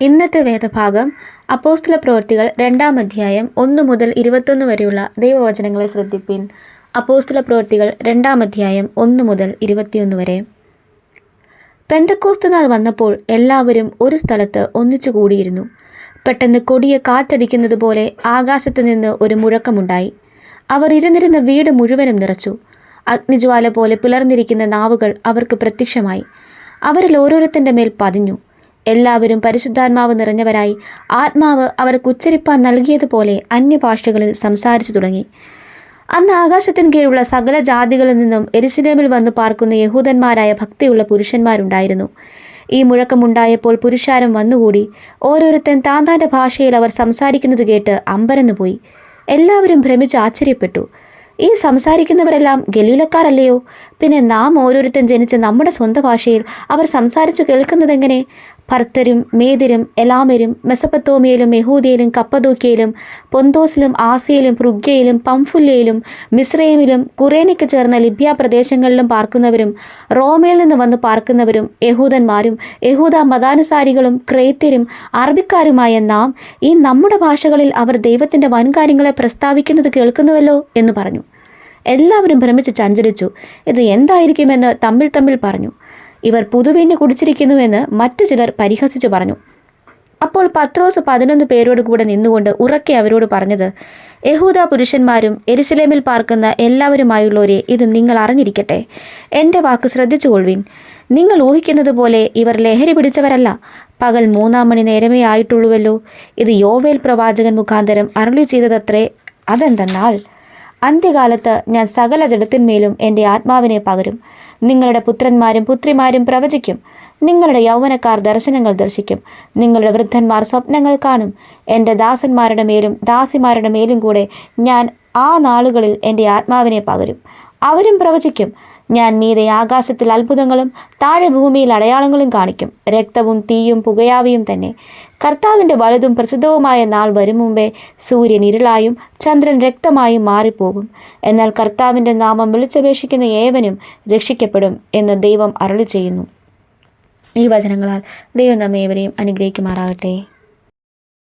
ഇന്നത്തെ വേദഭാഗം അപ്പോസ്തല പ്രവൃത്തികൾ രണ്ടാം അധ്യായം ഒന്ന് മുതൽ ഇരുപത്തൊന്ന് വരെയുള്ള ദൈവവചനങ്ങളെ ശ്രദ്ധിപ്പിൻ. അപ്പോസ്തല പ്രവൃത്തികൾ രണ്ടാം അധ്യായം ഒന്ന് മുതൽ ഇരുപത്തിയൊന്ന് വരെ. പെന്തക്കോസ്തനാൾ വന്നപ്പോൾ എല്ലാവരും ഒരു സ്ഥലത്ത് ഒന്നിച്ചു കൂടിയിരുന്നു. പെട്ടെന്ന് കൊടിയ കാറ്റടിക്കുന്നത് പോലെ ആകാശത്ത് നിന്ന് ഒരു മുഴക്കമുണ്ടായി. അവർ ഇരുന്നിരുന്ന വീട് മുഴുവനും നിറച്ചു. അഗ്നിജ്വാല പോലെ പിളർന്നിരിക്കുന്ന നാവുകൾ അവർക്ക് പ്രത്യക്ഷമായി. അവരിൽ ഓരോരുത്തന്റെ മേൽ പതിഞ്ഞു. എല്ലാവരും പരിശുദ്ധാത്മാവ് നിറഞ്ഞവരായി ആത്മാവ് അവർക്ക് ഉച്ചരിപ്പാൻ നൽകിയതുപോലെ അന്യഭാഷകളിൽ സംസാരിച്ചു തുടങ്ങി. അന്ന് ആകാശത്തിന് കീഴുള്ള സകല ജാതികളിൽ നിന്നും എരിസിനേമിൽ വന്നു പാർക്കുന്ന യഹൂദന്മാരായ ഭക്തിയുള്ള പുരുഷന്മാരുണ്ടായിരുന്നു. ഈ മുഴക്കമുണ്ടായപ്പോൾ പുരുഷാരം വന്നുകൂടി. ഓരോരുത്തൻ താന്താന്റെ ഭാഷയിൽ അവർ സംസാരിക്കുന്നത് കേട്ട് അമ്പരന്നുപോയി. എല്ലാവരും ഭ്രമിച്ച് ആശ്ചര്യപ്പെട്ടു. ഈ സംസാരിക്കുന്നവരെല്ലാം ഗലീലക്കാരല്ലയോ? പിന്നെ നാം ഓരോരുത്തൻ ജനിച്ച് നമ്മുടെ സ്വന്തം ഭാഷയിൽ അവർ സംസാരിച്ചു കേൾക്കുന്നതെങ്ങനെ? ഭർത്തരും മേതിരും എലാമരും മെസപ്പത്തോമിയയിലും യഹൂദിയയിലും കപ്പദൂക്കിയയിലും പൊന്തോസിലും ആസിയയിലും പൃഗ്യയിലും പംഫുല്ലയിലും മിശ്രയിമിലും കുറേനയ്ക്ക് ചേർന്ന ലിബ്യ പ്രദേശങ്ങളിലും പാർക്കുന്നവരും റോമയിൽ നിന്ന് വന്ന് പാർക്കുന്നവരും യഹൂദന്മാരും യഹൂദ മതാനുസാരികളും ക്രൈത്യരും അറബിക്കാരുമായ നാം ഈ നമ്മുടെ ഭാഷകളിൽ അവർ ദൈവത്തിന്റെ വൻകാര്യങ്ങളെ പ്രസ്താവിക്കുന്നത് കേൾക്കുന്നുവല്ലോ എന്ന് പറഞ്ഞു. എല്ലാവരും ഭ്രമിച്ച് ചഞ്ചലിച്ചു ഇത് എന്തായിരിക്കുമെന്ന് തമ്മിൽ തമ്മിൽ പറഞ്ഞു. ഇവർ പുതുവീഞ്ഞ് കുടിച്ചിരിക്കുന്നുവെന്ന് മറ്റു ചിലർ പരിഹസിച്ചു പറഞ്ഞു. അപ്പോൾ പത്രോസ് പതിനൊന്ന് പേരോട് കൂടെ നിന്നുകൊണ്ട് ഉറക്കെ അവരോട് പറഞ്ഞത് യഹൂദ പുരുഷന്മാരും എരുസലേമിൽ പാർക്കുന്ന എല്ലാവരുമായുള്ളവരെ ഇത് നിങ്ങൾ അറിഞ്ഞിരിക്കട്ടെ. എന്റെ വാക്ക് ശ്രദ്ധിച്ചു കൊള്ളുവിൻ നിങ്ങൾ ഊഹിക്കുന്നത് പോലെ ഇവർ ലഹരി പിടിച്ചവരല്ല. പകൽ മൂന്നാം മണി നേരമേ ആയിട്ടുള്ളൂവല്ലോ. ഇത് യോവേൽ പ്രവാചകൻ മുഖാന്തരം അരുളി ചെയ്തതത്രേ അതെന്തെന്നാൽ അന്ത്യകാലത്ത് ഞാൻ സകല ജഡത്തിന്മേലും എന്റെ ആത്മാവിനെ പകരും. നിങ്ങളുടെ പുത്രന്മാരും പുത്രിമാരും പ്രവചിക്കും. നിങ്ങളുടെ യൗവനക്കാർ ദർശനങ്ങൾ ദർശിക്കും. നിങ്ങളുടെ വൃദ്ധന്മാർ സ്വപ്നങ്ങൾ കാണും. എന്റെ ദാസന്മാരുടെ മേലും ദാസിമാരുടെ മേലും കൂടെ ഞാൻ ആ നാളുകളിൽ എന്റെ ആത്മാവിനെ പകരും. അവരും പ്രവചിക്കും. ഞാൻ മീതെ ആകാശത്തിൽ അത്ഭുതങ്ങളും താഴെ ഭൂമിയിൽ അടയാളങ്ങളും കാണിക്കും. രക്തവും തീയും പുകയാവിയും തന്നെ. കർത്താവിന്റെ വലുതും പ്രസിദ്ധവുമായ നാൾ വരും മുമ്പേ സൂര്യൻ ഇരുളായും ചന്ദ്രൻ രക്തമായും മാറിപ്പോകും. എന്നാൽ കർത്താവിന്റെ നാമം വിളിച്ചപേക്ഷിക്കുന്ന ഏവനും രക്ഷിക്കപ്പെടും എന്ന് ദൈവം അരളി ചെയ്യുന്നു ഈ വചനങ്ങളാൽ ദൈവം നമ്മേവരെയും അനുഗ്രഹിക്കുമാറാകട്ടെ.